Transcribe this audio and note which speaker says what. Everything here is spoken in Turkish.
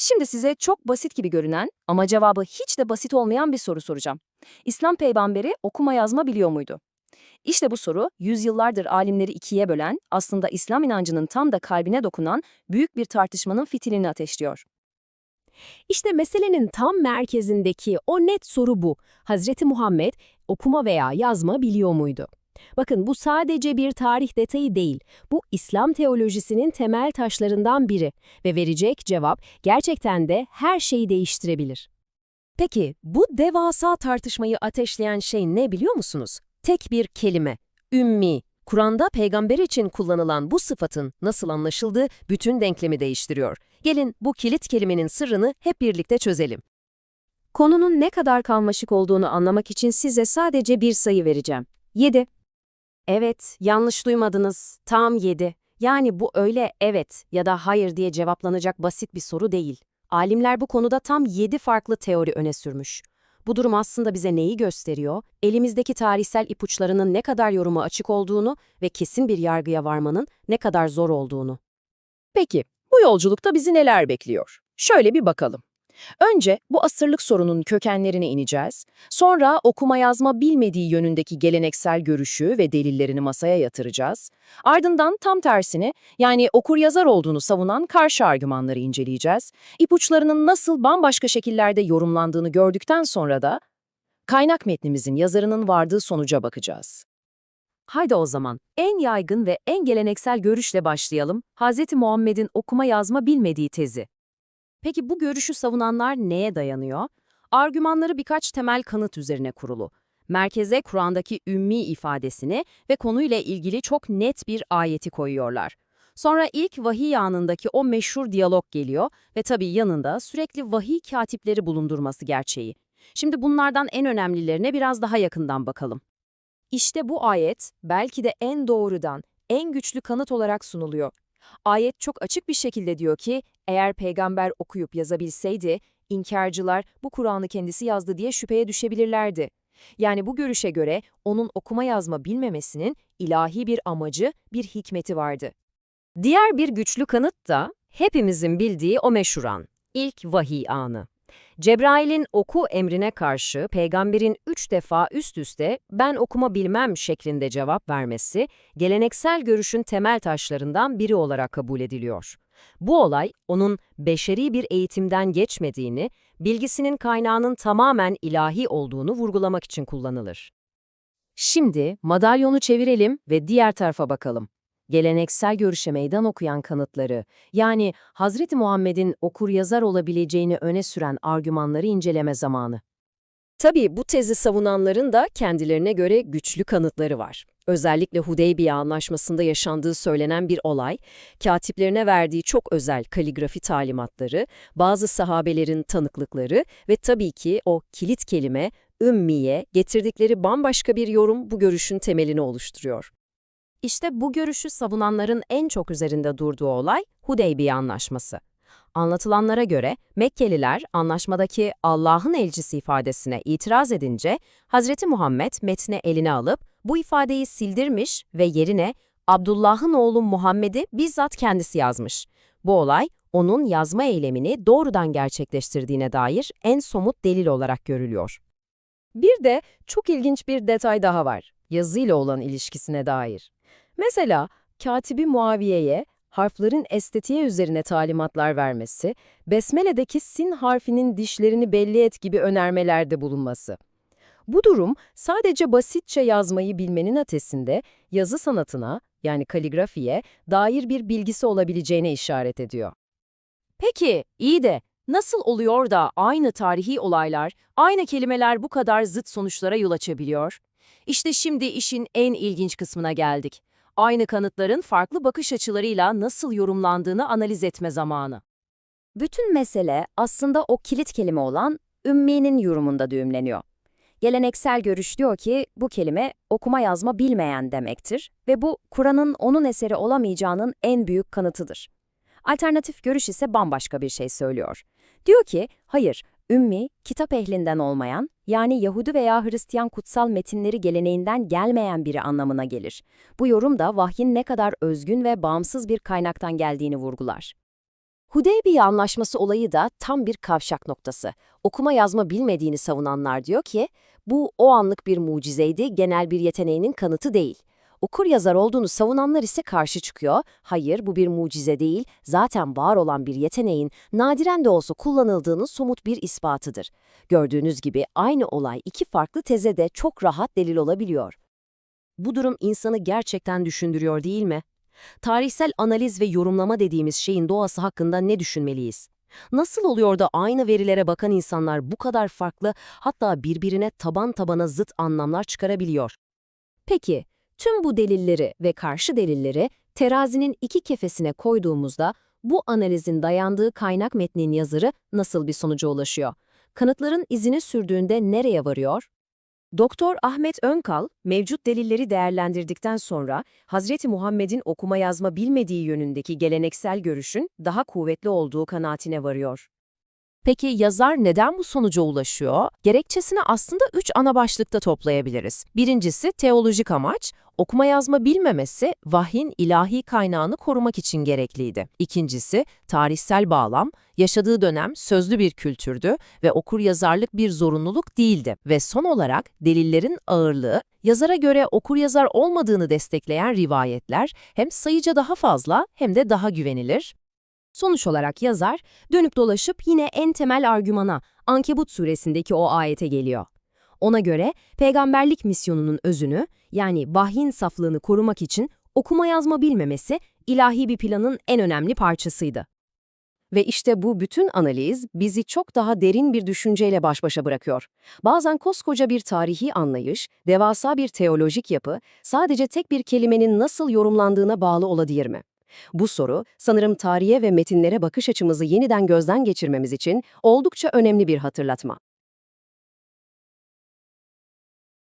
Speaker 1: Şimdi size çok basit gibi görünen ama cevabı hiç de basit olmayan bir soru soracağım. İslam peygamberi okuma yazma biliyor muydu? İşte bu soru yüzyıllardır alimleri ikiye bölen, aslında İslam inancının tam da kalbine dokunan büyük bir tartışmanın fitilini ateşliyor.
Speaker 2: İşte meselenin tam merkezindeki o net soru bu. Hazreti Muhammed okuma veya yazma biliyor muydu? Bakın bu sadece bir tarih detayı değil. Bu İslam teolojisinin temel taşlarından biri ve verecek cevap gerçekten de her şeyi değiştirebilir. Peki bu devasa tartışmayı ateşleyen şey ne biliyor musunuz? Tek bir kelime. Ümmi. Kur'an'da peygamber için kullanılan bu sıfatın nasıl anlaşıldığı bütün denklemi değiştiriyor. Gelin bu kilit kelimenin sırrını hep birlikte çözelim.
Speaker 1: Konunun ne kadar karmaşık olduğunu anlamak için size sadece bir sayı vereceğim. 7. Evet, yanlış duymadınız. Tam 7. Yani bu öyle evet ya da hayır diye cevaplanacak basit bir soru değil. Alimler bu konuda tam 7 farklı teori öne sürmüş. Bu durum aslında bize neyi gösteriyor? Elimizdeki tarihsel ipuçlarının ne kadar yoruma açık olduğunu ve kesin bir yargıya varmanın ne kadar zor olduğunu.
Speaker 3: Peki, bu yolculukta bizi neler bekliyor? Şöyle bir bakalım. Önce bu asırlık sorunun kökenlerine ineceğiz. Sonra okuma yazma bilmediği yönündeki geleneksel görüşü ve delillerini masaya yatıracağız. Ardından tam tersini yani okur yazar olduğunu savunan karşı argümanları inceleyeceğiz. İpuçlarının nasıl bambaşka şekillerde yorumlandığını gördükten sonra da kaynak metnimizin yazarının vardığı sonuca bakacağız.
Speaker 1: Haydi o zaman en yaygın ve en geleneksel görüşle başlayalım. Hz. Muhammed'in okuma yazma bilmediği tezi. Peki bu görüşü savunanlar neye dayanıyor? Argümanları birkaç temel kanıt üzerine kurulu. Merkeze Kur'an'daki ümmi ifadesini ve konuyla ilgili çok net bir ayeti koyuyorlar. Sonra ilk vahiy anındaki o meşhur diyalog geliyor ve tabii yanında sürekli vahiy katipleri bulundurması gerçeği. Şimdi bunlardan en önemlilerine biraz daha yakından bakalım. İşte bu ayet belki de en doğrudan, en güçlü kanıt olarak sunuluyor. Ayet çok açık bir şekilde diyor ki, eğer peygamber okuyup yazabilseydi, inkarcılar bu Kur'an'ı kendisi yazdı diye şüpheye düşebilirlerdi. Yani bu görüşe göre onun okuma yazma bilmemesinin ilahi bir amacı, bir hikmeti vardı. Diğer bir güçlü kanıt da hepimizin bildiği o meşhur an, ilk vahiy anı. Cebrail'in oku emrine karşı peygamberin üç defa üst üste ben okuma bilmem şeklinde cevap vermesi, geleneksel görüşün temel taşlarından biri olarak kabul ediliyor. Bu olay, onun beşeri bir eğitimden geçmediğini, bilgisinin kaynağının tamamen ilahi olduğunu vurgulamak için kullanılır. Şimdi madalyonu çevirelim ve diğer tarafa bakalım. Geleneksel görüşe meydan okuyan kanıtları, yani Hazreti Muhammed'in okur yazar olabileceğini öne süren argümanları inceleme zamanı. Tabii bu tezi savunanların da kendilerine göre güçlü kanıtları var. Özellikle Hudeybiye Anlaşması'nda yaşandığı söylenen bir olay, katiplerine verdiği çok özel kaligrafi talimatları, bazı sahabelerin tanıklıkları ve tabii ki o kilit kelime ümmiye getirdikleri bambaşka bir yorum bu görüşün temelini oluşturuyor. İşte bu görüşü savunanların en çok üzerinde durduğu olay Hudeybiye Anlaşması. Anlatılanlara göre Mekkeliler anlaşmadaki Allah'ın elçisi ifadesine itiraz edince Hazreti Muhammed metni eline alıp bu ifadeyi sildirmiş ve yerine Abdullah'ın oğlu Muhammed'i bizzat kendisi yazmış. Bu olay onun yazma eylemini doğrudan gerçekleştirdiğine dair en somut delil olarak görülüyor. Bir de çok ilginç bir detay daha var. Yazıyla olan ilişkisine dair. Mesela katibi Muaviye'ye harflerin estetiğe üzerine talimatlar vermesi, Besmele'deki sin harfinin dişlerini belli et gibi önermelerde bulunması. Bu durum sadece basitçe yazmayı bilmenin ötesinde yazı sanatına yani kaligrafiye dair bir bilgisi olabileceğine işaret ediyor. Peki, iyi de nasıl oluyor da aynı tarihi olaylar, aynı kelimeler bu kadar zıt sonuçlara yol açabiliyor? İşte şimdi işin en ilginç kısmına geldik aynı kanıtların farklı bakış açılarıyla nasıl yorumlandığını analiz etme zamanı. Bütün mesele aslında o kilit kelime olan ümminin yorumunda düğümleniyor. Geleneksel görüş diyor ki bu kelime okuma yazma bilmeyen demektir ve bu Kur'an'ın onun eseri olamayacağının en büyük kanıtıdır. Alternatif görüş ise bambaşka bir şey söylüyor. Diyor ki hayır, ümmi, kitap ehlinden olmayan, yani Yahudi veya Hristiyan kutsal metinleri geleneğinden gelmeyen biri anlamına gelir. Bu yorum da vahyin ne kadar özgün ve bağımsız bir kaynaktan geldiğini vurgular.
Speaker 2: Hudeybiye Anlaşması olayı da tam bir kavşak noktası. Okuma yazma bilmediğini savunanlar diyor ki, bu o anlık bir mucizeydi, genel bir yeteneğinin kanıtı değil. Okur yazar olduğunu savunanlar ise karşı çıkıyor. Hayır bu bir mucize değil, zaten var olan bir yeteneğin nadiren de olsa kullanıldığının somut bir ispatıdır. Gördüğünüz gibi aynı olay iki farklı teze de çok rahat delil olabiliyor. Bu durum insanı gerçekten düşündürüyor değil mi? Tarihsel analiz ve yorumlama dediğimiz şeyin doğası hakkında ne düşünmeliyiz? Nasıl oluyor da aynı verilere bakan insanlar bu kadar farklı, hatta birbirine taban tabana zıt anlamlar çıkarabiliyor? Peki, tüm bu delilleri ve karşı delilleri terazinin iki kefesine koyduğumuzda bu analizin dayandığı kaynak metnin yazarı nasıl bir sonuca ulaşıyor? Kanıtların izini sürdüğünde nereye varıyor?
Speaker 1: Doktor Ahmet Önkal, mevcut delilleri değerlendirdikten sonra Hazreti Muhammed'in okuma yazma bilmediği yönündeki geleneksel görüşün daha kuvvetli olduğu kanaatine varıyor.
Speaker 4: Peki yazar neden bu sonuca ulaşıyor? Gerekçesini aslında üç ana başlıkta toplayabiliriz. Birincisi teolojik amaç, okuma yazma bilmemesi vahyin ilahi kaynağını korumak için gerekliydi. İkincisi tarihsel bağlam, yaşadığı dönem sözlü bir kültürdü ve okur yazarlık bir zorunluluk değildi. Ve son olarak delillerin ağırlığı, yazara göre okur yazar olmadığını destekleyen rivayetler hem sayıca daha fazla hem de daha güvenilir,
Speaker 2: Sonuç olarak yazar dönüp dolaşıp yine en temel argümana Ankebut suresindeki o ayete geliyor. Ona göre peygamberlik misyonunun özünü yani vahyin saflığını korumak için okuma yazma bilmemesi ilahi bir planın en önemli parçasıydı.
Speaker 3: Ve işte bu bütün analiz bizi çok daha derin bir düşünceyle baş başa bırakıyor. Bazen koskoca bir tarihi anlayış, devasa bir teolojik yapı sadece tek bir kelimenin nasıl yorumlandığına bağlı olabilir mi? Bu soru sanırım tarihe ve metinlere bakış açımızı yeniden gözden geçirmemiz için oldukça önemli bir hatırlatma.